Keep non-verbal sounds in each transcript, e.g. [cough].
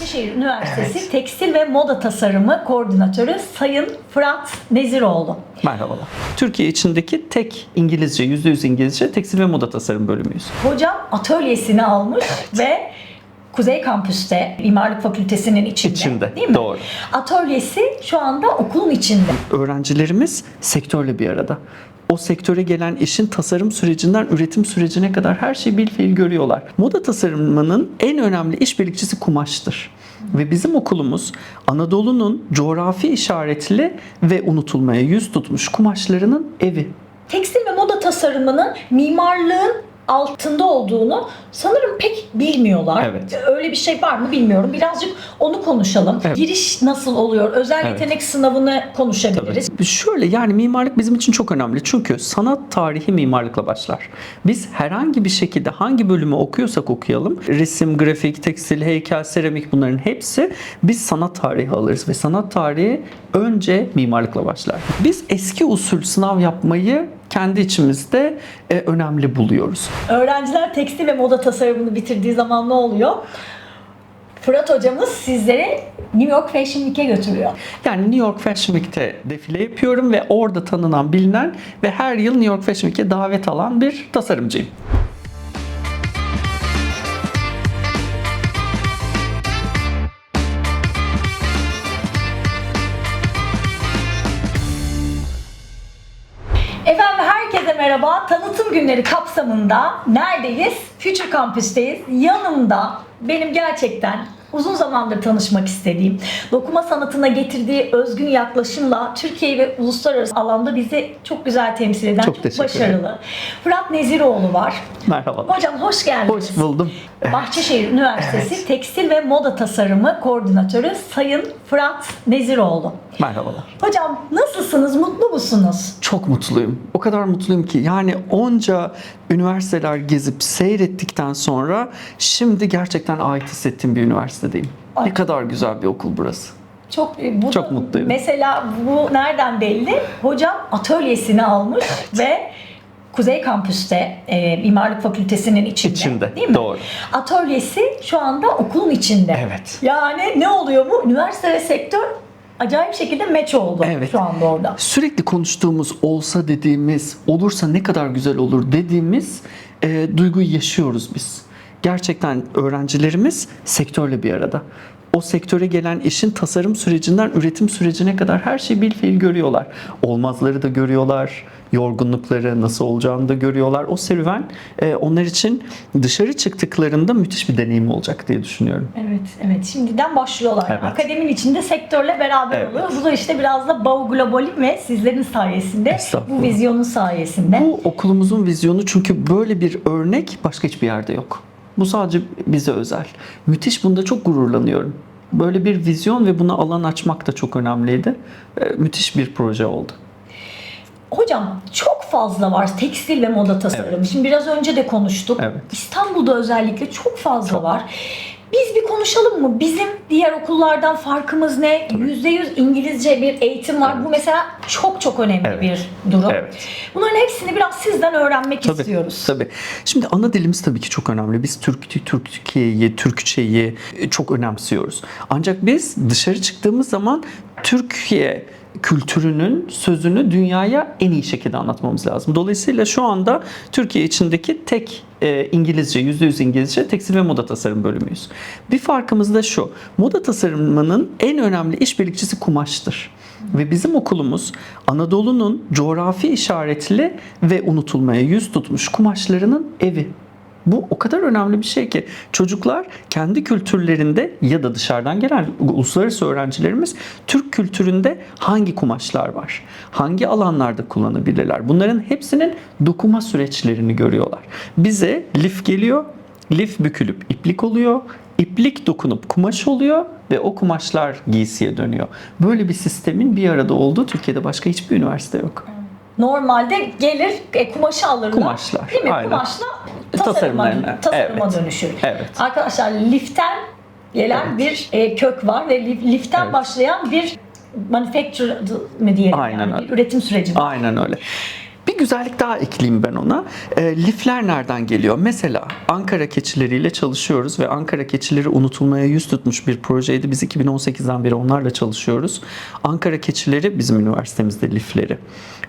Bahçeşehir Üniversitesi Tekstil ve Moda Tasarımı Koordinatörü Sayın Fırat Neziroğlu. Merhabalar. Türkiye içindeki tek İngilizce, %100 İngilizce tekstil ve moda tasarım bölümüyüz. Hocam atölyesini almış ve Kuzey Kampüs'te Mimarlık Fakültesi'nin içinde, İçinde, değil mi? doğru. Atölyesi şu anda okulun içinde. Öğrencilerimiz sektörle bir arada. O sektöre gelen işin tasarım sürecinden üretim sürecine kadar her şeyi bil fiil görüyorlar. Moda tasarımının en önemli işbirlikçisi kumaştır. Ve bizim okulumuz Anadolu'nun coğrafi işaretli ve unutulmaya yüz tutmuş kumaşlarının evi. Tekstil ve moda tasarımının mimarlığın altında olduğunu sanırım pek bilmiyorlar. Evet. Öyle bir şey var mı bilmiyorum. Birazcık onu konuşalım. Evet. Giriş nasıl oluyor? Özel Evet. yetenek sınavını konuşabiliriz. Şöyle yani mimarlık bizim için çok önemli. Çünkü sanat tarihi mimarlıkla başlar. Biz herhangi bir şekilde hangi bölümü okuyorsak okuyalım. Resim, grafik, tekstil, heykel, seramik bunların hepsi biz sanat tarihi alırız. Ve sanat tarihi önce mimarlıkla başlar. Biz eski usul sınav yapmayı kendi içimizde e, önemli buluyoruz. Öğrenciler tekstil ve moda tasarımını bitirdiği zaman ne oluyor? Fırat hocamız sizleri New York Fashion Week'e götürüyor. Yani New York Fashion Week'te defile yapıyorum ve orada tanınan, bilinen ve her yıl New York Fashion Week'e davet alan bir tasarımcıyım. Merhaba. Tanıtım günleri kapsamında neredeyiz? Future Campus'teyiz. Yanımda benim gerçekten uzun zamandır tanışmak istediğim, dokuma sanatına getirdiği özgün yaklaşımla Türkiye ve uluslararası alanda bizi çok güzel temsil eden, Çok çok, başarılı. Fırat Neziroğlu var. Merhabalar. Hocam hoş geldiniz. Hoş buldum. Bahçeşehir Üniversitesi Tekstil ve Moda Tasarımı Koordinatörü Sayın Fırat Neziroğlu. Merhabalar. Hocam nasılsınız? Mutlu musunuz? Çok mutluyum. O kadar mutluyum ki yani onca üniversiteler gezip seyrettikten sonra şimdi gerçekten ait hissettiğim bir üniversitedeyim. Ay. Ne kadar güzel bir okul burası. Çok e, bu Çok mutluyum. Mesela bu nereden belli? Hocam atölyesini almış ve Kuzey Kampüs'te e, Mimarlık Fakültesi'nin içinde, İçinde, değil mi? doğru. Atölyesi şu anda okulun içinde. Evet. Yani ne oluyor bu? Üniversite ve sektör acayip şekilde meç oldu Evet. şu anda orada. Sürekli konuştuğumuz olsa dediğimiz, olursa ne kadar güzel olur dediğimiz e, duyguyu yaşıyoruz biz. Gerçekten öğrencilerimiz sektörle bir arada. O sektöre gelen işin tasarım sürecinden üretim sürecine kadar her şeyi bil fiil görüyorlar. Olmazları da görüyorlar, yorgunlukları nasıl olacağını da görüyorlar. O serüven e, onlar için dışarı çıktıklarında müthiş bir deneyim olacak diye düşünüyorum. Evet, evet. Şimdiden başlıyorlar. Evet. Akademinin içinde sektörle beraber Evet. oluyor. Bu da işte biraz da Bau Global'in ve sizlerin sayesinde, bu vizyonun sayesinde. Bu okulumuzun vizyonu çünkü böyle bir örnek başka hiçbir yerde yok. Bu sadece bize özel. Müthiş bunda çok gururlanıyorum. Böyle bir vizyon ve buna alan açmak da çok önemliydi. Ee, Müthiş bir proje oldu. Hocam çok fazla var tekstil ve moda tasarımı. Evet. Şimdi biraz önce de konuştuk. Evet. İstanbul'da özellikle çok fazla Çok. var. Biz bir konuşalım mı? Bizim diğer okullardan farkımız ne? %100 İngilizce bir eğitim var. Evet. Bu mesela çok çok önemli Evet. bir durum. Evet. Bunların hepsini biraz sizden öğrenmek Tabii, istiyoruz. Tabii. Şimdi ana dilimiz tabii ki çok önemli. Biz Türk Türkiye'yi, Türkçeyi çok önemsiyoruz. Ancak biz dışarı çıktığımız zaman Türkiye kültürünün sözünü dünyaya en iyi şekilde anlatmamız lazım. Dolayısıyla şu anda Türkiye içindeki tek e, İngilizce, %100 İngilizce tekstil ve moda tasarım bölümüyüz. Bir farkımız da şu. Moda tasarımının en önemli işbirlikçisi kumaştır. Ve bizim okulumuz Anadolu'nun coğrafi işaretli ve unutulmaya yüz tutmuş kumaşlarının evi. Bu o kadar önemli bir şey ki çocuklar kendi kültürlerinde ya da dışarıdan gelen uluslararası öğrencilerimiz Türk kültüründe hangi kumaşlar var? Hangi alanlarda kullanabilirler? Bunların hepsinin dokuma süreçlerini görüyorlar. Bize lif geliyor, lif bükülüp iplik oluyor, iplik dokunup kumaş oluyor ve o kumaşlar giysiye dönüyor. Böyle bir sistemin bir arada olduğu Türkiye'de başka hiçbir üniversite yok. Normalde gelir e, kumaşı alırlar. Kumaşlar, Değil mi? aynen. Kumaşla tasarıma, tasarıma evet. dönüşür. Evet. Arkadaşlar liften gelen Evet. bir e, kök var ve lif- liften Evet. başlayan bir manufacture mi diyelim Aynen yani öyle. üretim süreci var. Aynen öyle. Güzellik daha ekleyeyim ben ona. E, lifler nereden geliyor? Mesela Ankara keçileriyle çalışıyoruz ve Ankara keçileri unutulmaya yüz tutmuş bir projeydi. Biz 2018'den beri onlarla çalışıyoruz. Ankara keçileri bizim üniversitemizde lifleri.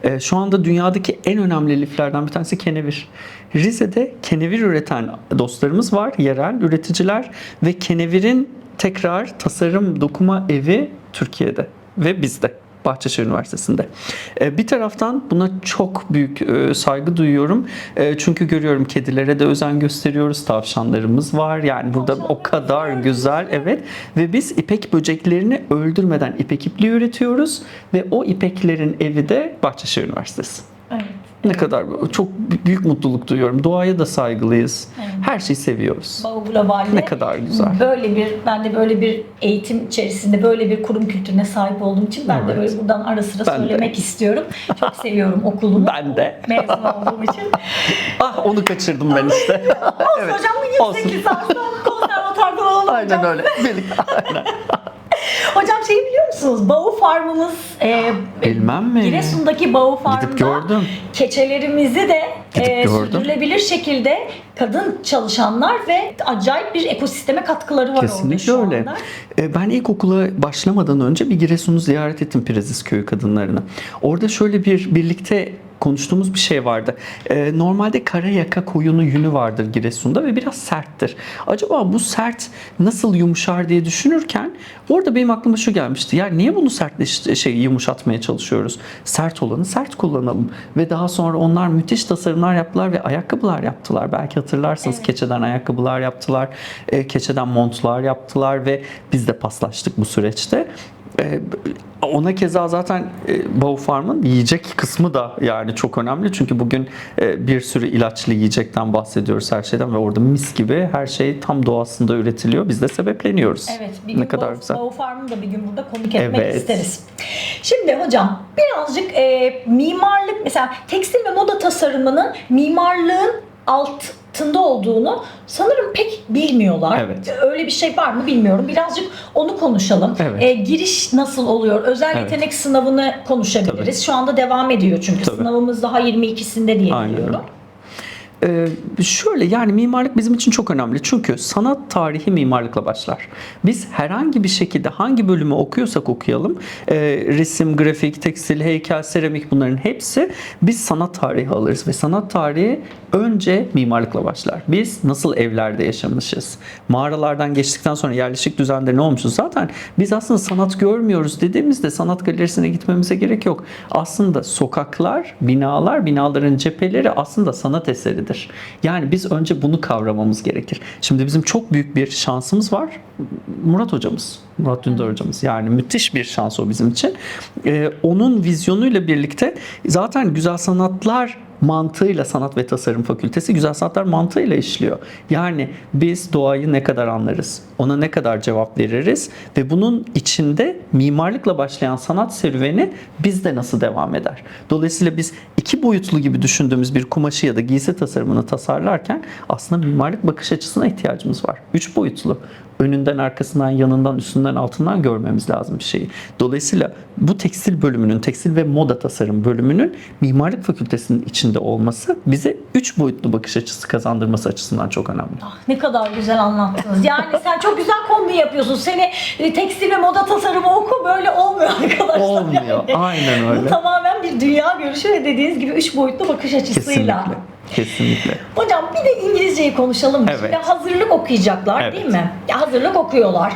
E, şu anda dünyadaki en önemli liflerden bir tanesi kenevir. Rize'de kenevir üreten dostlarımız var, yerel üreticiler ve kenevirin tekrar tasarım dokuma evi Türkiye'de ve bizde. Bahçeşehir Üniversitesi'nde. Ee, Bir taraftan buna çok büyük e, saygı duyuyorum. E, Çünkü görüyorum kedilere de özen gösteriyoruz. Tavşanlarımız var. Yani burada o kadar güzel. Evet. Ve biz ipek böceklerini öldürmeden ipek ipliği üretiyoruz. Ve o ipeklerin evi de Bahçeşehir Üniversitesi. Evet. Ne kadar çok büyük mutluluk duyuyorum. Doğaya da saygılıyız. Evet. Her şeyi seviyoruz. Bağ Global'de Ne kadar güzel. Böyle bir ben de böyle bir eğitim içerisinde böyle bir kurum kültürüne sahip olduğum için ben de Evet. böyle buradan ara sıra Ben de. söylemek istiyorum. Çok seviyorum okulumu. Ben de. Mezun olduğum için. [laughs] Ah onu kaçırdım ben işte. [laughs] Olsun hocam bu yüksek lisanslı konservatuardan olalım Aynen hocam. öyle. Birlikte. [laughs] Aynen. Hocam şeyi biliyor musunuz? Bağı Farm'ımız e, Bilmem mi? Giresun'daki Bağı Farm'da Gidip gördüm. keçelerimizi de Gidip e, gördüm. sürdürülebilir şekilde kadın çalışanlar ve acayip bir ekosisteme katkıları var orada Kesinlikle şu öyle. anda. E, Ben ilkokula başlamadan önce bir Giresun'u ziyaret ettim Prezis Köyü kadınlarını. Orada şöyle bir birlikte konuştuğumuz bir şey vardı. E, Normalde kara yaka koyunu yünü vardır Giresun'da ve biraz serttir. Acaba bu sert nasıl yumuşar diye düşünürken orada benim aklıma şu gelmişti. Ya niye bunu sertleş şey yumuşatmaya çalışıyoruz? Sert olanı sert kullanalım. Ve daha sonra onlar müthiş tasarımlar yaptılar ve ayakkabılar yaptılar. Belki hatırlarsınız Evet. keçeden ayakkabılar yaptılar. e, keçeden montlar yaptılar ve biz de paslaştık bu süreçte. E, Ona keza zaten e, Bao Farm'ın yiyecek kısmı da yani çok önemli. Çünkü bugün e, bir sürü ilaçlı yiyecekten bahsediyoruz her şeyden ve orada mis gibi her şey tam doğasında üretiliyor. Biz de sebepleniyoruz. Evet, bir gün ne kadar Bağ- güzel. Bağ Farm'ı da bir gün burada konuk etmek Evet. isteriz. Şimdi hocam birazcık e, mimarlık mesela tekstil ve moda tasarımının mimarlığın altında olduğunu sanırım pek bilmiyorlar. Evet. Öyle bir şey var mı bilmiyorum. Birazcık onu konuşalım. Evet. E, giriş nasıl oluyor? Özel Evet. yetenek sınavını konuşabiliriz. Tabii. Şu anda devam ediyor çünkü Tabii. sınavımız daha 22'sinde diye Aynen biliyorum. Ee, şöyle yani mimarlık bizim için çok önemli. Çünkü sanat tarihi mimarlıkla başlar. Biz herhangi bir şekilde hangi bölümü okuyorsak okuyalım, e, resim, grafik, tekstil, heykel, seramik bunların hepsi biz sanat tarihi alırız ve sanat tarihi önce mimarlıkla başlar. Biz nasıl evlerde yaşamışız? Mağaralardan geçtikten sonra yerleşik düzende ne olmuşuz? Zaten biz aslında sanat görmüyoruz dediğimizde sanat galerisine gitmemize gerek yok. Aslında sokaklar, binalar, binaların cepheleri aslında sanat eseridir. Yani biz önce bunu kavramamız gerekir. Şimdi bizim çok büyük bir şansımız var. Murat hocamız, Murat Dündar hocamız. Yani müthiş bir şans o bizim için. Ee, onun vizyonuyla birlikte zaten güzel sanatlar mantığıyla sanat ve tasarım fakültesi güzel sanatlar mantığıyla işliyor. Yani biz doğayı ne kadar anlarız, ona ne kadar cevap veririz ve bunun içinde mimarlıkla başlayan sanat serüveni bizde nasıl devam eder? Dolayısıyla biz iki boyutlu gibi düşündüğümüz bir kumaşı ya da giysi tasarımını tasarlarken aslında mimarlık bakış açısına ihtiyacımız var. Üç boyutlu. Önünden, arkasından, yanından, üstünden, altından görmemiz lazım bir şeyi. Dolayısıyla bu tekstil bölümünün, tekstil ve moda tasarım bölümünün mimarlık fakültesinin içinde olması bize üç boyutlu bakış açısı kazandırması açısından çok önemli. Ah, ne kadar güzel anlattınız. Yani sen çok güzel kombi yapıyorsun. Seni e, tekstil ve moda tasarımı oku böyle olmuyor arkadaşlar. Olmuyor. Yani. Aynen Bu öyle. tamamen bir dünya görüşü ve dediğiniz gibi üç boyutlu bakış açısıyla. Kesinlikle. Kesinlikle. Hocam bir de İngilizceyi konuşalım. Evet. Şimdi hazırlık okuyacaklar Evet. değil mi? Ya hazırlık okuyorlar.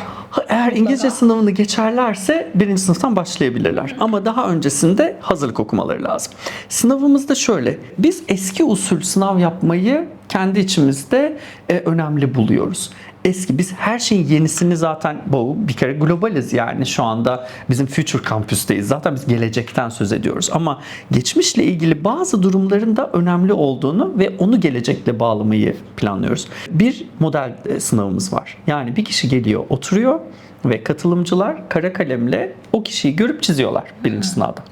Eğer İngilizce sınavını geçerlerse birinci sınıftan başlayabilirler. Ama daha öncesinde hazırlık okumaları lazım. Sınavımız da şöyle. Biz eski usul sınav yapmayı kendi içimizde e, önemli buluyoruz. Eski biz her şeyin yenisini zaten bu bir kere globaliz yani şu anda bizim Future Campus'teyiz. Zaten biz gelecekten söz ediyoruz ama geçmişle ilgili bazı durumların da önemli olduğunu ve onu gelecekle bağlamayı planlıyoruz. Bir model e, sınavımız var. Yani bir kişi geliyor, oturuyor ve katılımcılar kara kalemle o kişiyi görüp çiziyorlar birinci sınavda.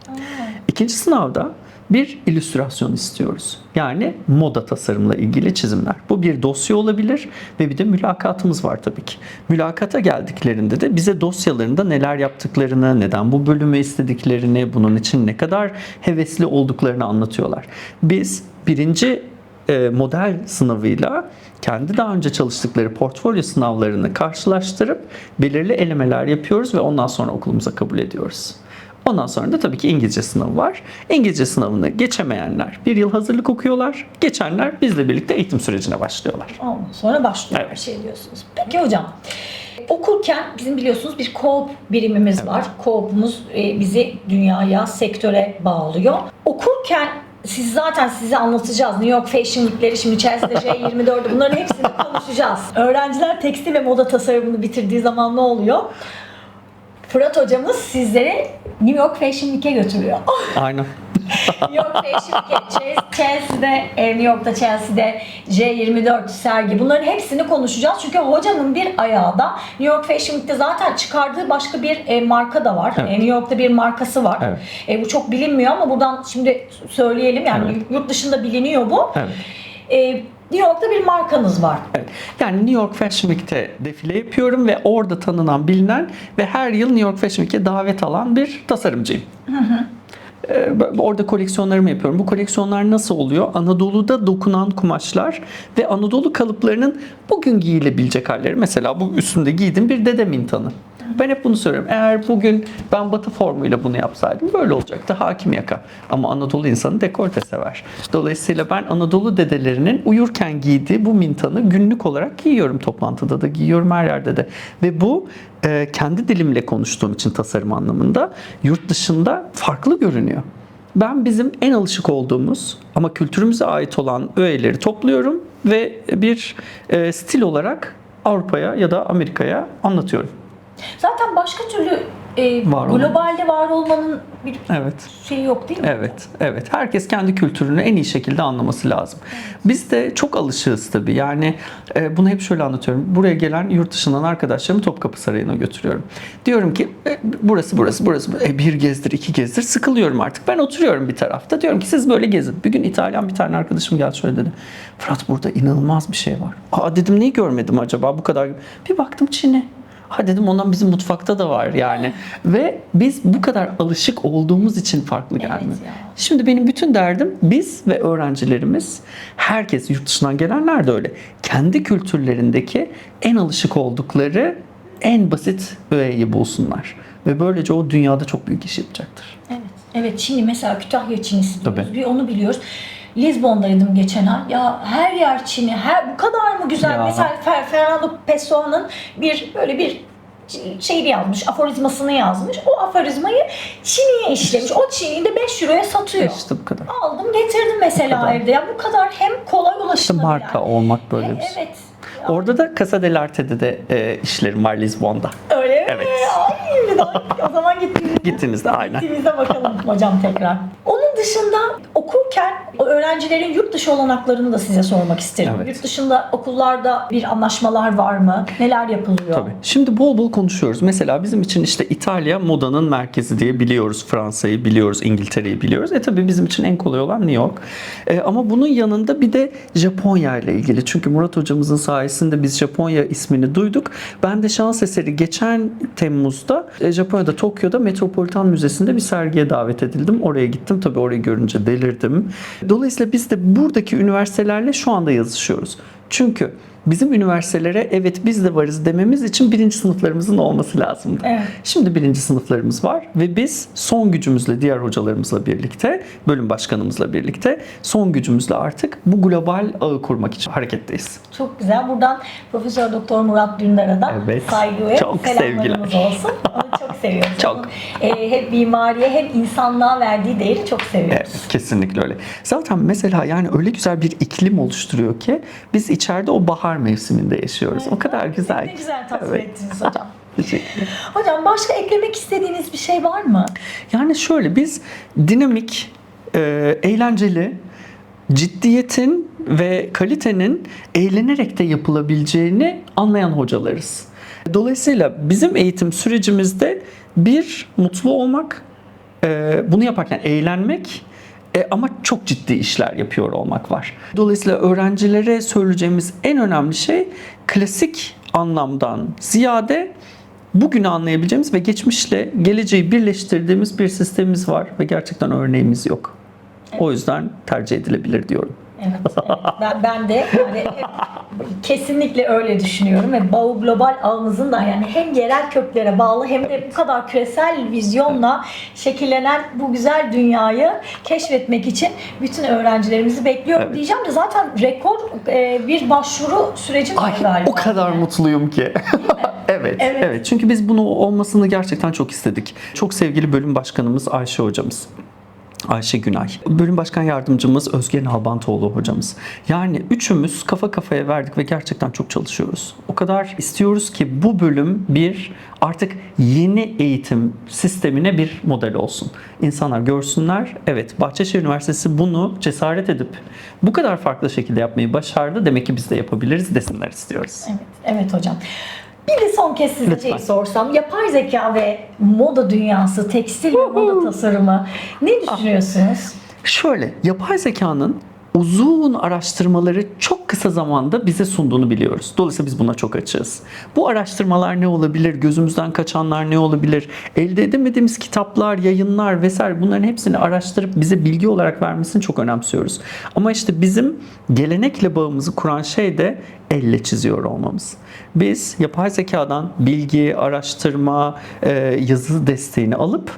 İkinci sınavda bir illüstrasyon istiyoruz. Yani moda tasarımla ilgili çizimler. Bu bir dosya olabilir ve bir de mülakatımız var tabii ki. Mülakata geldiklerinde de bize dosyalarında neler yaptıklarını, neden bu bölümü istediklerini, bunun için ne kadar hevesli olduklarını anlatıyorlar. Biz birinci e, model sınavıyla kendi daha önce çalıştıkları portfolyo sınavlarını karşılaştırıp belirli elemeler yapıyoruz ve ondan sonra okulumuza kabul ediyoruz. Ondan sonra da tabii ki İngilizce sınavı var. İngilizce sınavını geçemeyenler bir yıl hazırlık okuyorlar. Geçenler bizle birlikte eğitim sürecine başlıyorlar. Ondan sonra başlıyor her Evet. şey diyorsunuz. Peki hocam. Okurken bizim biliyorsunuz bir co-op birimimiz var. Co-op'umuz e, bizi dünyaya, sektöre bağlıyor. Okurken siz zaten size anlatacağız. New York Fashion Week'leri şimdi Chelsea'de [laughs] J24'ü bunların hepsini konuşacağız. Öğrenciler tekstil ve moda tasarımını bitirdiği zaman ne oluyor? Fırat hocamız sizleri New York Fashion Week'e götürüyor. [laughs] Aynen. New York Fashion Week'e, Chelsea'de, e, New York'ta Chelsea'de J24 sergi bunların hepsini konuşacağız. Çünkü hocamın bir ayağı da New York Fashion Week'te zaten çıkardığı başka bir e, marka da var. Evet. E, New York'ta bir markası var. Evet. E, bu çok bilinmiyor ama buradan şimdi söyleyelim yani Evet. yurt dışında biliniyor bu. Evet. E, New York'ta bir markanız var. Evet. Yani New York Fashion Week'te defile yapıyorum ve orada tanınan, bilinen ve her yıl New York Fashion Week'e davet alan bir tasarımcıyım. Ee, Orada koleksiyonlarımı yapıyorum. Bu koleksiyonlar nasıl oluyor? Anadolu'da dokunan kumaşlar ve Anadolu kalıplarının bugün giyilebilecek halleri. Mesela bu üstünde giydiğim bir dede mintanı. Ben hep bunu söylüyorum. Eğer bugün ben batı formuyla bunu yapsaydım böyle olacaktı. Hakim yaka. Ama Anadolu insanı dekolte sever. Dolayısıyla ben Anadolu dedelerinin uyurken giydiği bu mintanı günlük olarak giyiyorum. Toplantıda da giyiyorum her yerde de. Ve bu e, kendi dilimle konuştuğum için tasarım anlamında yurt dışında farklı görünüyor. Ben bizim en alışık olduğumuz ama kültürümüze ait olan öğeleri topluyorum ve bir e, stil olarak Avrupa'ya ya da Amerika'ya anlatıyorum. Zaten başka türlü e, Var globalde var olmanın bir Evet. şeyi yok değil mi? Evet, evet. Herkes kendi kültürünü en iyi şekilde anlaması lazım. Biz de çok alışığız tabii. Yani e, bunu hep şöyle anlatıyorum. Buraya gelen yurt dışından arkadaşlarımı Topkapı Sarayı'na götürüyorum. Diyorum ki e, burası, burası, burası. E, bir gezdir, iki gezdir. Sıkılıyorum artık. Ben oturuyorum bir tarafta. Diyorum ki siz böyle gezin. Bir gün İtalyan bir tane arkadaşım geldi şöyle dedi. Fırat burada inanılmaz bir şey var. Aa dedim neyi görmedim acaba bu kadar. Bir baktım Çin'e. Ha dedim ondan bizim mutfakta da var yani. Ve biz bu kadar alışık olduğumuz için farklı Evet gelmiyor. ya. Şimdi benim bütün derdim biz ve öğrencilerimiz, herkes yurt dışından gelenler de öyle. Kendi kültürlerindeki en alışık oldukları en basit öğeyi bulsunlar. Ve böylece o dünyada çok büyük iş yapacaktır. Evet. Evet Çin'i mesela Kütahya Çin'isi diyoruz. Tabii. Bir onu biliyoruz. Lizbon'daydım geçen ay. Ya her yer Çin'i. Her bu kadar mı güzel? Ya. Mesela Fer- Fernando Pessoa'nın bir böyle bir şeyini yazmış, aforizmasını yazmış. O aforizmayı Çin'iye işlemiş. O Çin'i de 5 euroya satıyor. İşte bu kadar. Aldım getirdim mesela evde. Ya bu kadar hem kolay İşte ulaşılabilir. marka olmak böyle bir şey. Evet. Orada da Casa del Arte'de de e, işlerim var Lizbon'da. Öyle mi? Evet. Ay, bir daha, o zaman gittiğimizde, Gittiğinizde aynen. gittiğimizde bakalım [laughs] hocam tekrar. Onun dışında okurken öğrencilerin yurt dışı olanaklarını da size sormak isterim. Evet. Yurt dışında okullarda bir anlaşmalar var mı? Neler yapılıyor? Tabii. Şimdi bol bol konuşuyoruz. Mesela bizim için işte İtalya modanın merkezi diye biliyoruz. Fransa'yı biliyoruz, İngiltere'yi biliyoruz. E tabii bizim için en kolay olan New York. E, ama bunun yanında bir de Japonya ile ilgili. Çünkü Murat hocamızın sayesinde biz Japonya ismini duyduk. Ben de şans eseri geçen Temmuz'da e, Japonya'da Tokyo'da Metropolitan Müzesi'nde bir sergiye davet edildim. Oraya gittim. Tabii orayı görünce delirdim. Dolayısıyla biz de buradaki üniversitelerle şu anda yazışıyoruz. Çünkü bizim üniversitelere evet biz de varız dememiz için birinci sınıflarımızın olması lazımdı. Evet. Şimdi birinci sınıflarımız var ve biz son gücümüzle diğer hocalarımızla birlikte, bölüm başkanımızla birlikte son gücümüzle artık bu global ağı kurmak için hareketteyiz. Çok güzel. Buradan Profesör Doktor Murat Dündar'a da Evet. saygı ve Çok selamlarımız sevgiler. olsun. [laughs] Seviyoruz. Çok. E, hem mimariye hem insanlığa verdiği değeri çok seviyoruz. Evet, kesinlikle öyle. Zaten mesela yani öyle güzel bir iklim oluşturuyor ki biz içeride o bahar mevsiminde yaşıyoruz. O kadar güzel. Ne güzel tasvir Evet. ettiniz hocam. [laughs] Hocam başka eklemek istediğiniz bir şey var mı? Yani şöyle biz dinamik, e, eğlenceli, ciddiyetin ve kalitenin eğlenerek de yapılabileceğini anlayan hocalarız. Dolayısıyla bizim eğitim sürecimizde bir mutlu olmak, e, bunu yaparken eğlenmek, E, ama çok ciddi işler yapıyor olmak var. Dolayısıyla öğrencilere söyleyeceğimiz en önemli şey klasik anlamdan ziyade bugünü anlayabileceğimiz ve geçmişle geleceği birleştirdiğimiz bir sistemimiz var ve gerçekten örneğimiz yok. O yüzden tercih edilebilir diyorum. Evet, evet. Ben, ben de yani kesinlikle öyle düşünüyorum ve Bağ Global ağımızın da yani hem yerel köklere bağlı hem de bu kadar küresel vizyonla şekillenen bu güzel dünyayı keşfetmek için bütün öğrencilerimizi bekliyorum Evet. diyeceğim de zaten rekor e, bir başvuru süreci var galiba. o kadar mutluyum ki. [laughs] evet, Evet. evet, Çünkü biz bunu olmasını gerçekten çok istedik. Çok sevgili bölüm başkanımız Ayşe hocamız. Ayşe Günay. Bölüm başkan yardımcımız Özge Nalbantoğlu hocamız. Yani üçümüz kafa kafaya verdik ve gerçekten çok çalışıyoruz. O kadar istiyoruz ki bu bölüm bir artık yeni eğitim sistemine bir model olsun. İnsanlar görsünler. Evet Bahçeşehir Üniversitesi bunu cesaret edip bu kadar farklı şekilde yapmayı başardı. Demek ki biz de yapabiliriz desinler istiyoruz. Evet, evet hocam. Bir de son kez Lütfen. şey sorsam. Yapay zeka ve moda dünyası, tekstil ve moda tasarımı ne düşünüyorsunuz? Şöyle, yapay zekanın uzun araştırmaları çok kısa zamanda bize sunduğunu biliyoruz. Dolayısıyla biz buna çok açığız. Bu araştırmalar ne olabilir? Gözümüzden kaçanlar ne olabilir? Elde edemediğimiz kitaplar, yayınlar vesaire bunların hepsini araştırıp bize bilgi olarak vermesini çok önemsiyoruz. Ama işte bizim gelenekle bağımızı kuran şey de elle çiziyor olmamız. Biz yapay zekadan bilgi, araştırma, e, yazı desteğini alıp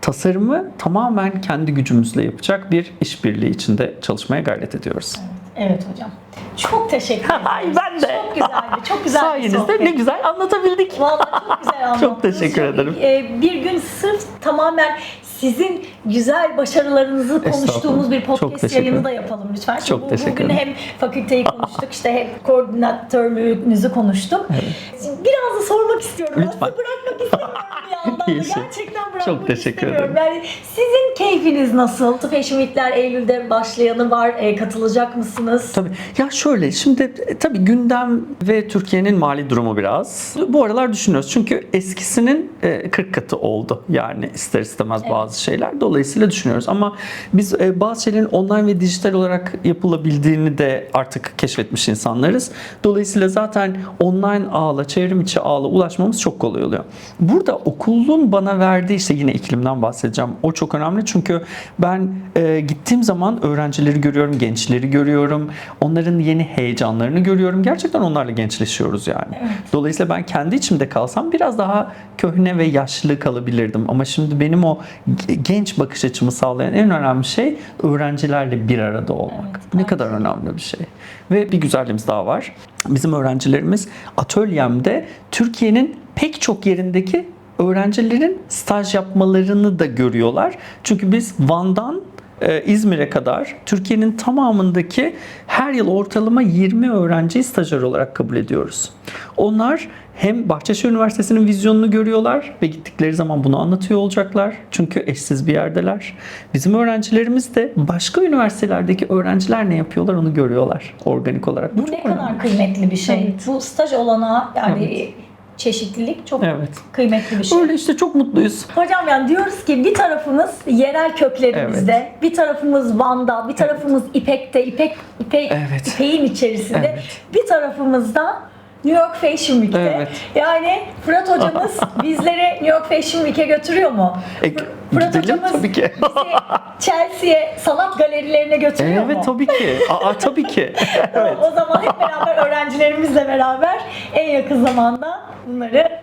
tasarımı tamamen kendi gücümüzle yapacak bir işbirliği içinde çalışmaya gayret ediyoruz. Evet hocam. Çok teşekkür ederim. Ay ben de. Çok güzeldi. Çok güzel bir Sayenizde sohbet. ne güzel anlatabildik. Vallahi çok güzel [laughs] anlattınız. Çok teşekkür ederim. e, bir gün sırf tamamen sizin güzel başarılarınızı konuştuğumuz bir podcast yayını da yapalım lütfen. Çok bu- teşekkür Bugün hem fakülteyi konuştuk işte hem koordinatörlüğünüzü konuştuk. Biraz da sormak istiyorum. Lütfen. Aslında bırakmak istemiyorum bir [laughs] yandan da. İyisin. Gerçekten bırakmak Çok teşekkür istemiyorum. ederim. Yani sizin keyfiniz nasıl? Fashion Week'ler Eylül'de başlayanı var. E, katılacak mısınız? Tabii. Ya şöyle şimdi e, tabii gündem ve Türkiye'nin mali durumu biraz. Bu aralar düşünüyoruz. Çünkü eskisinin e, 40 katı oldu. Yani ister istemez bazı şeyler. Dolayısıyla düşünüyoruz. Ama biz e, bazı şeylerin online ve dijital olarak yapılabildiğini de artık keşfetmiş insanlarız. Dolayısıyla zaten online ağla, çevrim içi ağla ulaşmamız çok kolay oluyor. Burada okulun bana verdiği işte yine iklimden bahsedeceğim. O çok önemli çünkü ben e, gittiğim zaman öğrencileri görüyorum, gençleri görüyorum. Onların yeni heyecanlarını görüyorum. Gerçekten onlarla gençleşiyoruz yani. Dolayısıyla ben kendi içimde kalsam biraz daha köhne ve yaşlı kalabilirdim. Ama şimdi benim o genç bakış açımı sağlayan en önemli şey öğrencilerle bir arada olmak. Evet, ne kadar önemli bir şey. Ve bir güzelliğimiz daha var. Bizim öğrencilerimiz atölyemde Türkiye'nin pek çok yerindeki öğrencilerin staj yapmalarını da görüyorlar. Çünkü biz Van'dan e, İzmir'e kadar Türkiye'nin tamamındaki her yıl ortalama 20 öğrenciyi stajyer olarak kabul ediyoruz. Onlar hem Bahçeşehir Üniversitesi'nin vizyonunu görüyorlar ve gittikleri zaman bunu anlatıyor olacaklar. Çünkü eşsiz bir yerdeler. Bizim öğrencilerimiz de başka üniversitelerdeki öğrenciler ne yapıyorlar onu görüyorlar organik olarak. Bu çok ne kadar önemli. kıymetli bir şey. Evet. Bu staj olanağı yani çeşitlilik çok Evet. kıymetli bir şey. Öyle işte çok mutluyuz. Hocam yani diyoruz ki bir tarafımız yerel köklerimizde, bir tarafımız Van'da, bir tarafımız İpek'te, İpek, İpek Evet. İpek'in içerisinde, Evet. bir tarafımızda New York Fashion Week'te. Evet. Yani Fırat hocamız [laughs] bizleri New York Fashion Week'e götürüyor mu? E, Fır- Fırat gidelim hocamız tabii ki. bizi Chelsea'ye sanat galerilerine götürüyor mu? Evet tabii ki. [laughs] Aa, tabii ki. [laughs] evet. O zaman hep beraber öğrencilerimizle beraber en yakın zamanda bunları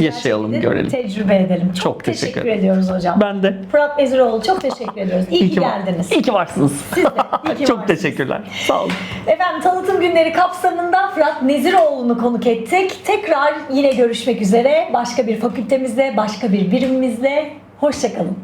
Yaşayalım, gerçekten görelim. Tecrübe edelim. Çok, Çok teşekkür, teşekkür ediyoruz hocam. Ben de. Fırat Eziroğlu çok teşekkür ediyoruz. İyi, ki var- geldiniz. İyi ki varsınız. Siz de. iyi ki [laughs] Çok varsınız. teşekkürler. Sağ olun. Efendim tanıtım günleri kapsamında Fırat Neziroğlu'nu konuk ettik. Tekrar yine görüşmek üzere. Başka bir fakültemizde, başka bir birimimizle. Hoşçakalın.